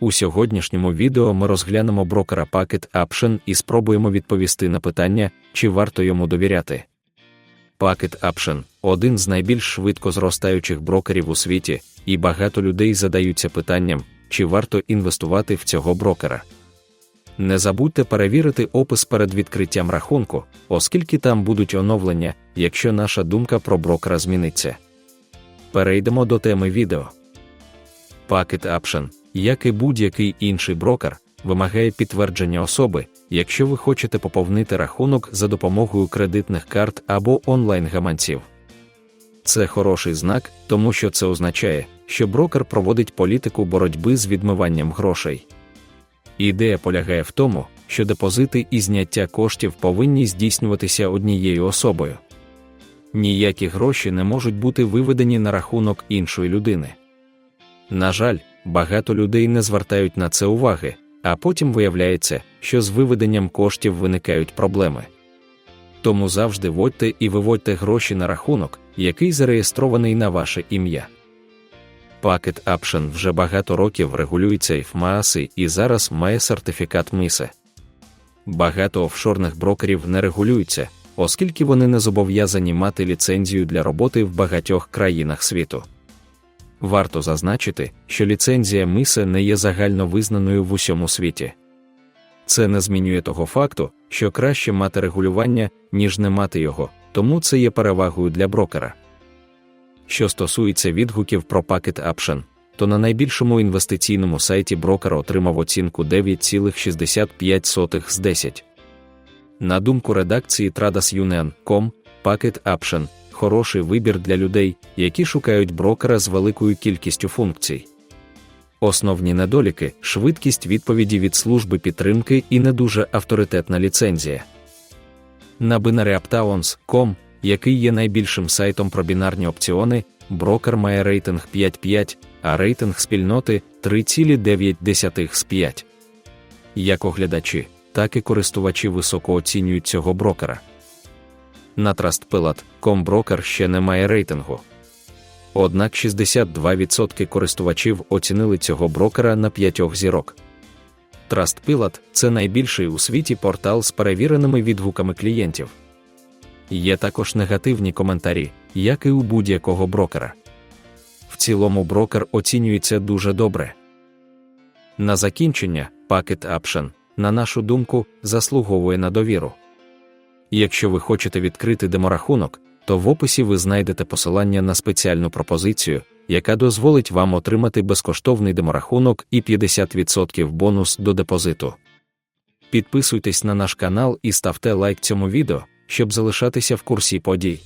У сьогоднішньому відео ми розглянемо брокера Packet Option і спробуємо відповісти на питання, чи варто йому довіряти. Packet Option – один з найбільш швидко зростаючих брокерів у світі, і багато людей задаються питанням, чи варто інвестувати в цього брокера. Не забудьте перевірити опис перед відкриттям рахунку, оскільки там будуть оновлення, якщо наша думка про брокера зміниться. Перейдемо до теми відео. Packet Option, як і будь-який інший брокер, вимагає підтвердження особи, якщо ви хочете поповнити рахунок за допомогою кредитних карт або онлайн-гаманців. Це хороший знак, тому що це означає, що брокер проводить політику боротьби з відмиванням грошей. Ідея полягає в тому, що депозити і зняття коштів повинні здійснюватися однією особою. Ніякі гроші не можуть бути виведені на рахунок іншої людини. На жаль, багато людей не звертають на це уваги, а потім виявляється, що з виведенням коштів виникають проблеми. Тому завжди вводьте і виводьте гроші на рахунок, який зареєстрований на ваше ім'я. Packet Option вже багато років регулюється в МААСи і зараз має сертифікат МИСЕ. Багато офшорних брокерів не регулюються, оскільки вони не зобов'язані мати ліцензію для роботи в багатьох країнах світу. Варто зазначити, що ліцензія МИСЕ не є загально визнаною в усьому світі. Це не змінює того факту, що краще мати регулювання, ніж не мати його, тому це є перевагою для брокера. Що стосується відгуків про Packet Option, то на найбільшому інвестиційному сайті брокер отримав оцінку 9,65 з 10. На думку редакції TradesUnion.com, Packet Option – хороший вибір для людей, які шукають брокера з великою кількістю функцій. Основні недоліки швидкість відповіді від служби підтримки і не дуже авторитетна ліцензія. На BinaryUptowns.com, який є найбільшим сайтом про бінарні опціони, брокер має рейтинг 5,5, а рейтинг спільноти 3,9 з 5. Як оглядачі, так і користувачі високо оцінюють цього брокера. На TrustPilot.com брокер ще не має рейтингу. Однак 62% користувачів оцінили цього брокера на 5 зірок. TrustPilot – це найбільший у світі портал з перевіреними відгуками клієнтів. Є також негативні коментарі, як і у будь-якого брокера. В цілому брокер оцінюється дуже добре. На закінчення, Packet Option, на нашу думку, заслуговує на довіру. Якщо ви хочете відкрити деморахунок, то в описі ви знайдете посилання на спеціальну пропозицію, яка дозволить вам отримати безкоштовний деморахунок і 50% бонус до депозиту. Підписуйтесь на наш канал і ставте лайк цьому відео, щоб залишатися в курсі подій.